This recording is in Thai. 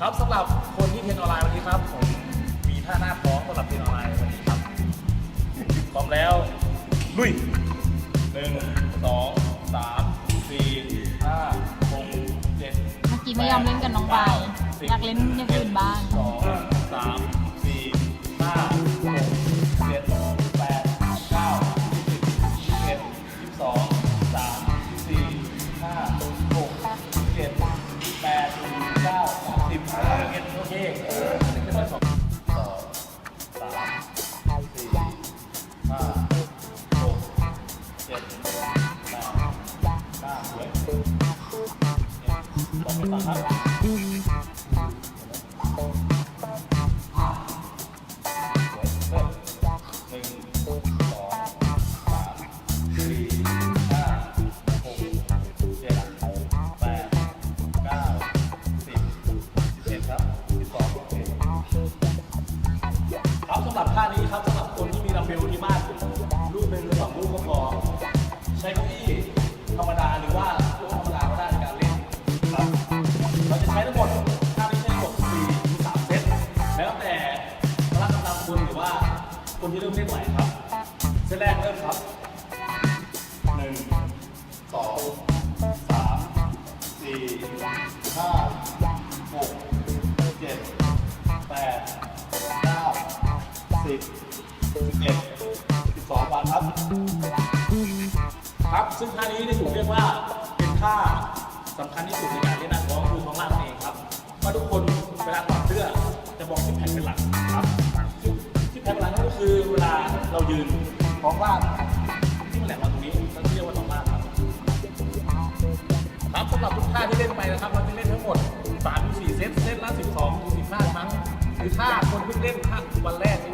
ครับสำหรับคนที่เรียนออนไลน์วันนี้ครับผมมีท่าหน้าท้องสำหรับเรียนออนไลน์วันนี้ครับพร้อมแล้วลุยหนึ่งสองสามสี่ห้าหกเจ็ดเมื่อกี้ไม่ยอมเล่นกับน้องไปอยากเล่นอย่างอื่นบ้างสอง ครับสำหรับท่านี้ครับสำหรับคนที่มีดัมเบลที่มากลูกหนึ่งหรือสองลูกก็พอ คนที่เริ่มเล่นใหม่ครับเซตแรกเริ่มครับหนึ่งสองสามสี่ห้าหกเจ็ดแปดเก้าสิบสิบเอ็ดสิบสองวันครับ ครับซึ่งท่านี้ได้ถูกเรียกว่าเป็นท่าสำคัญที่สุดในการเล่นนักร้องคือท้องล่างนั่นเอง คือเวลาเรายืนท้องล่างที่มันแหลมมาตรงนี้เราเรียกว่าท้องล่างครับครับสำหรับทุกท่าที่เล่นไปนะครับเราจะเล่นทั้งหมด3-4เซตเซตละ12-15ครั้งหรือถ้าคนเพิ่งเล่นท่าวันแรกหรือ